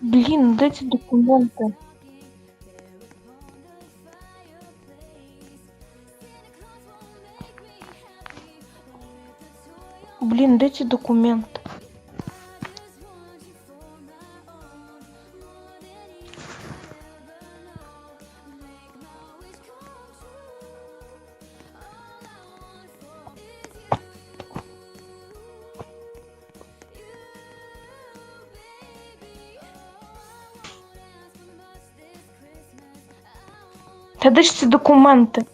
Блін, де? Блін, де ці документи? Та де ж ці документи?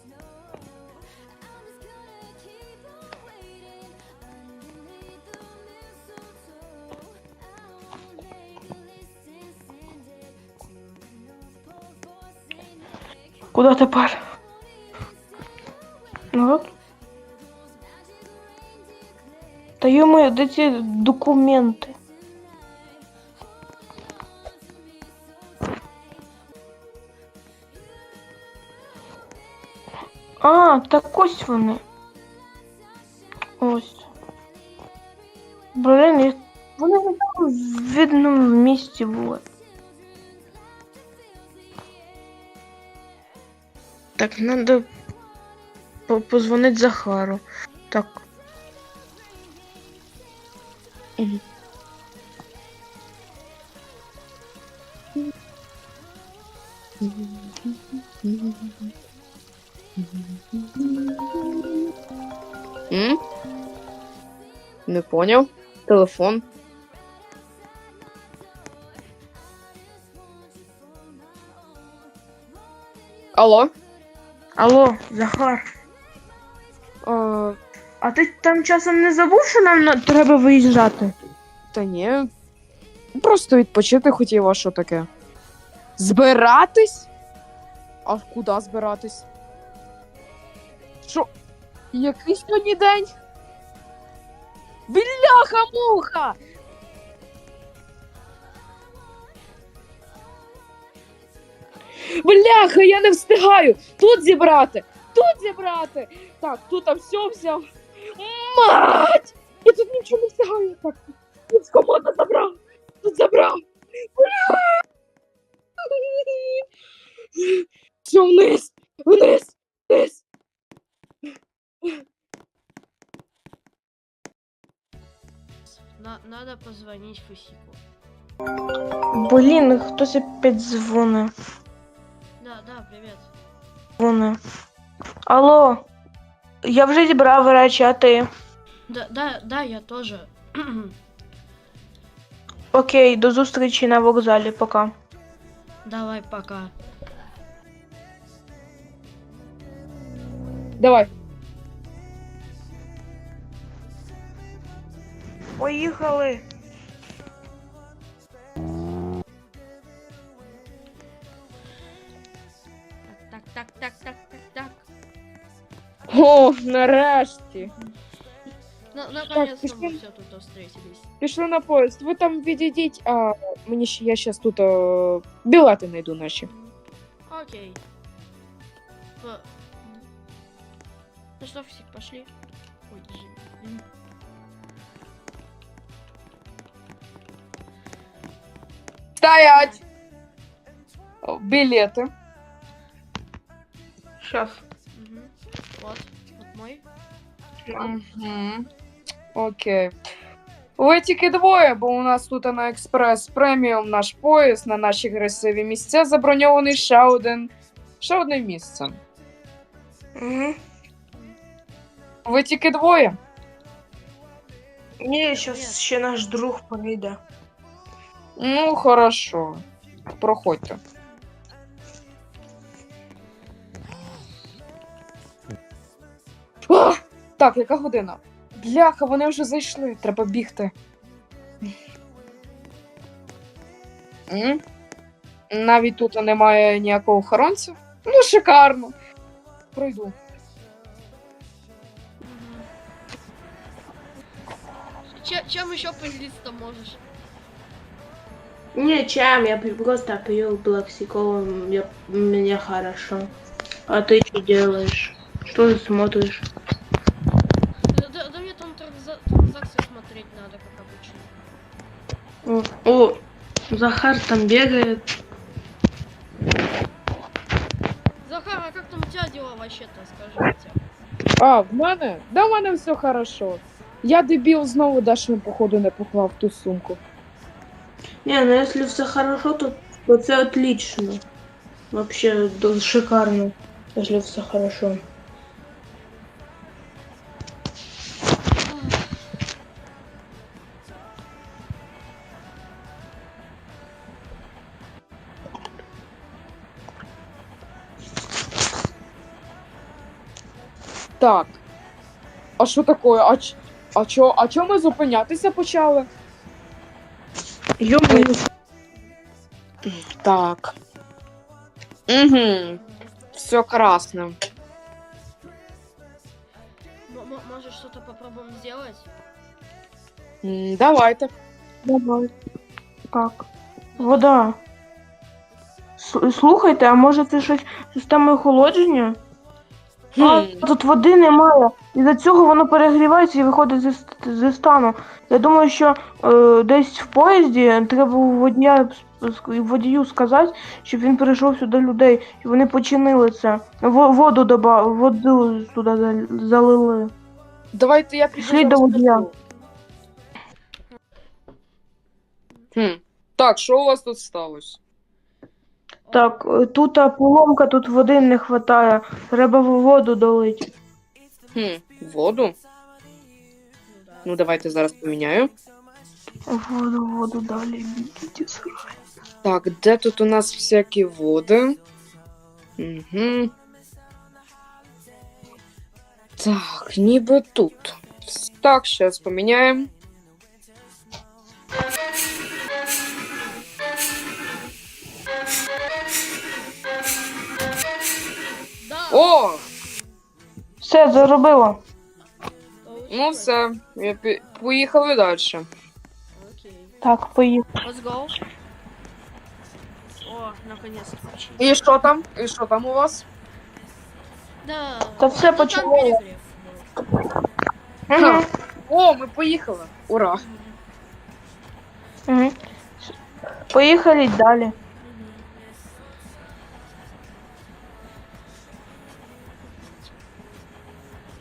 Куда тепер? Ну от. Та йому, де ці документи? А, так ось вони. Ось. Блін, їх- вони в видному місці були. Так, надо по- позвонить Захару. Так. Мгм. М? Не поняв. Телефон. Алло? Алло, Захар. А, А ти там часом не забув, що нам на- треба виїжджати? та ні. Просто відпочити хотів, а що таке? Збиратись? А куди збиратись? Що? Який сьогодні день? Бляха-муха! Бляха, я не встигаю! Тут зібрати! Тут зібрати! Так, тут там все взяв. Мать! Я тут нічого не встигаю. Так, тут з комода забрав! Тут забрав! Бля! Все вниз! Вниз! Вниз! На- надо позвонить Фусику. Блін, хтось опять дзвонить. Да, да, привет. Дзвонить. Алло. Я вже зібрав речі, а ти? Да, да, да, я тоже. Окей, до зустрічі на вокзалі, пока. Давай, пока. Давай. Поїхали. Так, так, так, так, так, так. О, нарешті. Ну, наконец-то пішли. мы все тут встретились. Пішли на поїзд. Ви там відійдіть, а мені ще я зараз тут е, білети знайду наші. Окей. П- Ну что, Фусик, пошли. Ой, держи. М. Стоять! Білети. Щас. Мгм. Вот, вот мой. Угу. Окей. Ви тільки двоє, бо у нас тут на експрес преміум наш поїзд на наші красиві місця заброньований ще один. Ще одне місце. Угу. Ви тільки двоє? Ні, Ні. ще наш друг прийде. Ну, хорошо. Проходьте. А! Так, яка година? Бляха, вони вже зайшли. Треба бігти. М? Навіть тут немає ніякого охоронця. Ну, шикарно. Пройду. Че- чем еще поделиться можешь? Не, чаем, я просто пью блоксиковым, я, мне хорошо. А ты что делаешь? Что ты смотришь? Да, да- да мне там транза- транзакции смотреть надо, как обычно. О, о, Захар там бегает. Захар, а как там у тебя дела вообще-то, скажи? А, в мене? Да, в мене все хорошо. Я дебіл знову Дашу, походу, не поклав в ту сумку. Не, ну если все хорошо, то, то це отлично. Вообще да, шикарно, если все хорошо. Так. А що таке? А, ч... а, чо... а чо ми зупинятися почали? Ё-моё. Так. Угу. Все красно. М- м- может что-то попробуем сделать? М, Давайте. Давай. Как? Вода. С- Слухайте, а може це щось з системою охолодження? А, тут води немає. І за цього воно перегрівається і виходить зі, зі стану. Я думаю, що е, десь в поїзді треба водія, водію сказати, щоб він перейшов сюди людей, і вони починили це. Во- Воду доба, воду туди залили. Давайте я. Пішли до водія. Хм. Так, що у вас тут сталося? Так, е, тут поломка, тут води не вистачає. Треба воду долити. Хм. Воду? Ну. Давайте зараз поміняю. Воду, воду далі. Так, де тут у нас всякі води? Угу. Так, ніби тут. Так, зараз поміняємо. О! Все, заробила. получилось. Ну все, я пі- поїхали далі. Окей. Так, поїхали. Let's go. О, наконец-то включили. І що там? І що там у вас? Да. Та все ну, там почало. перегрев был. Угу. О, ми поїхали. Ура! Угу. Поїхали далі.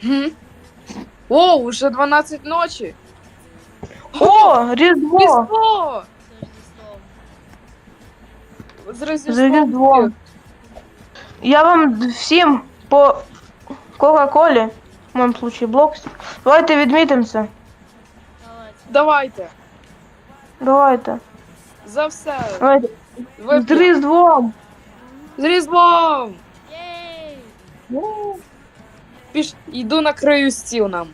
Мгм. Хм. О, уже 12 ночі. О, Різдво! Різдво! С Рождеством. З З Різдвом. Різдвом. Я вам всім по Кока-Колі, в моєму случае Блокс. Давайте відмітимося. Давайте. Давайте. Давайте. За все. Давайте. З Вип'ємо. Різдвом! З Різдвом! Єй! Піш, йду накрию стіл нам.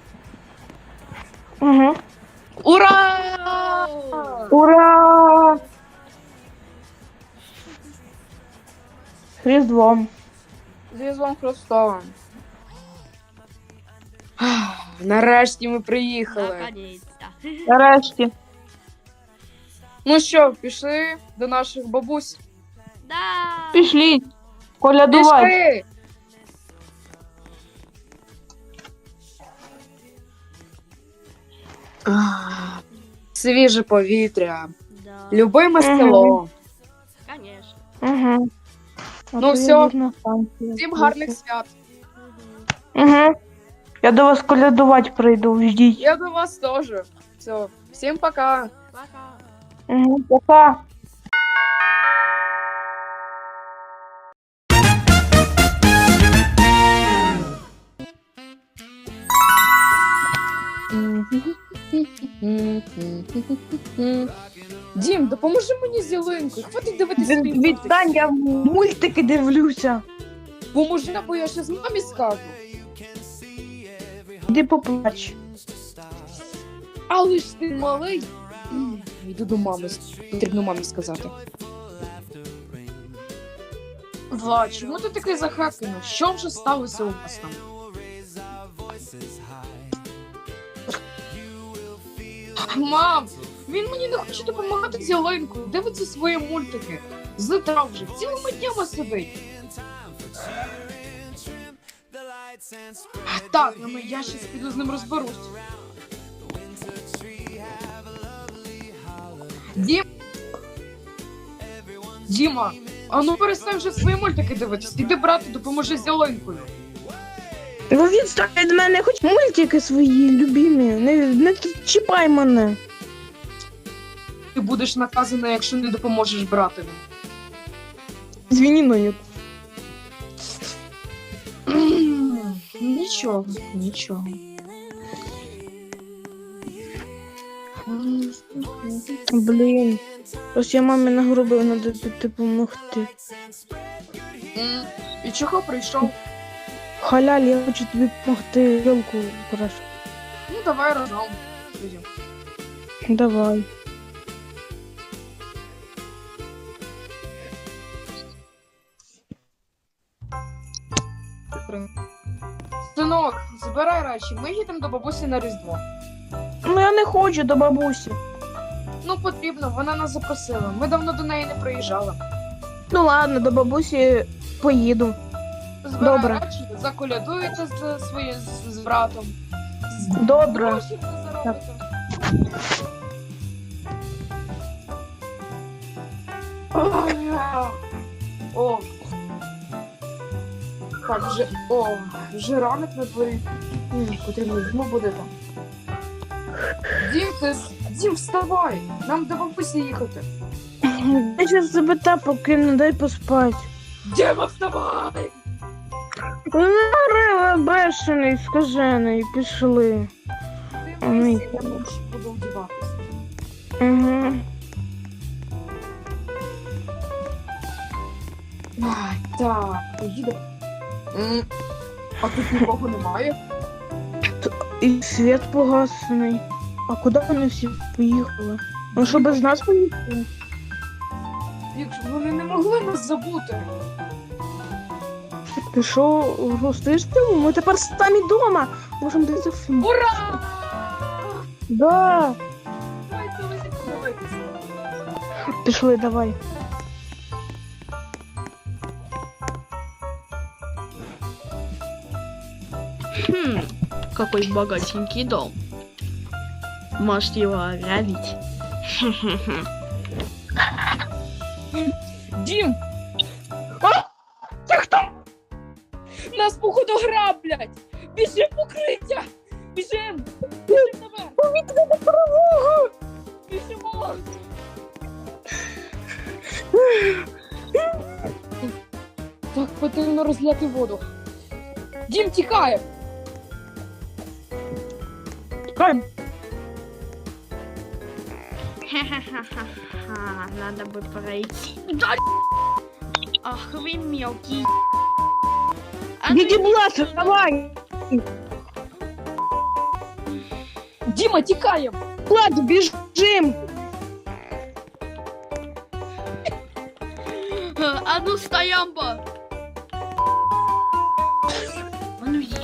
Угу. Ура! Ура! З Різдвом. З Різдвом Христовим. Нарешті ми приїхали. Нарешті. Ну що, пішли до наших бабусь. Да! Пішліть. Колядувати. Пішли! Ах, Свіже повітря. Да. Любиме Мгм. село. Конечно. Угу. Ну, все, Всім гарних свят. Мгм. Угу. Я до вас колядувати прийду, ждіть. Я до вас теж. Все, всім пока. Пока. Угу. Пока. Дім, допоможи мені з ялинкою. Хватить дивитися. Відстань, я мультики дивлюся. Поможи, бо я щас мамі скажу. Іди поплач. Але ж ти малий. Йду до мами. Потрібно мамі сказати. Влад, чому ти такий захеканий? Що вже сталося у вас там? Мам, він мені не хоче допомагати з ялинкою. Дивиться свої мультики. Злита вже цілими днями сидить. Так, ну я щас піду з ним розберусь. Дім, Діма, а ну перестань вже свої мультики дивитись. Іди брату, допоможи з ялинкою. Ну відстань від мене, хоч мультики свої любімі. Не, не чіпай мене. Ти будеш наказана, якщо не допоможеш братові. Звіні ноєк. Нічого, нічого. Блін. Ось я мамі нагрубив, піти допомогти. І чого прийшов? Халяль, я хочу тобі допомогти ялку прошу. Ну давай разом. Тоді. Давай. Синок, збирай речі, ми їдемо до бабусі на Різдво. Ну я не хочу до бабусі. Ну, потрібно, вона нас запросила. Ми давно до неї не приїжджали. Ну ладно, до бабусі поїду. Збирай Добре. речі, заколядуєте з своїм з, з братом. Добре. Гроші ви заробите. О. Так, вже. О, вже ранок на дворі. М, Потрібно знову буде там. Дім, ти Дім, вставай! Нам до бабусі їхати. Я зараз себе та покину, дай поспати. Діма, вставай! Рила бешений, скажений, пішли. Ти Ой. я лучше буду вдіватися. Угу. Ай, так, поїдемо. М, А тут нікого немає. І світ погасений. А куди вони всі поїхали? Ну що без нас поїхали? Якщо вони не могли нас забути. Ти що, гостиш цьому? Ми тепер самі вдома. Можемо дивитися фільм. Ура! Да. Давайте лише подивитися. Пішли, давай. Хм, какой богатенький дом. Может его ограбить? Дім! укриття! Біжим! Біжим наверх! Повітря на перемогу! Біжимо! Так, потрібно розляти воду. Дім тікає! Чекай. Ха-ха-ха-ха, надо бы пройти. Да, Ах вы мелкий. А ну Діді Блас, давай. Діма, тікає! Влад, біжим. Э, А ну стоямба! А ну иди.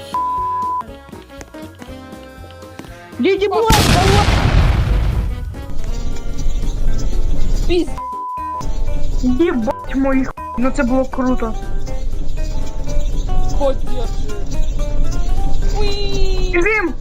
Діді Блас, давай. Піз... Єбать мої хуй. Ну це було круто. Подержи. Уи! Біжим.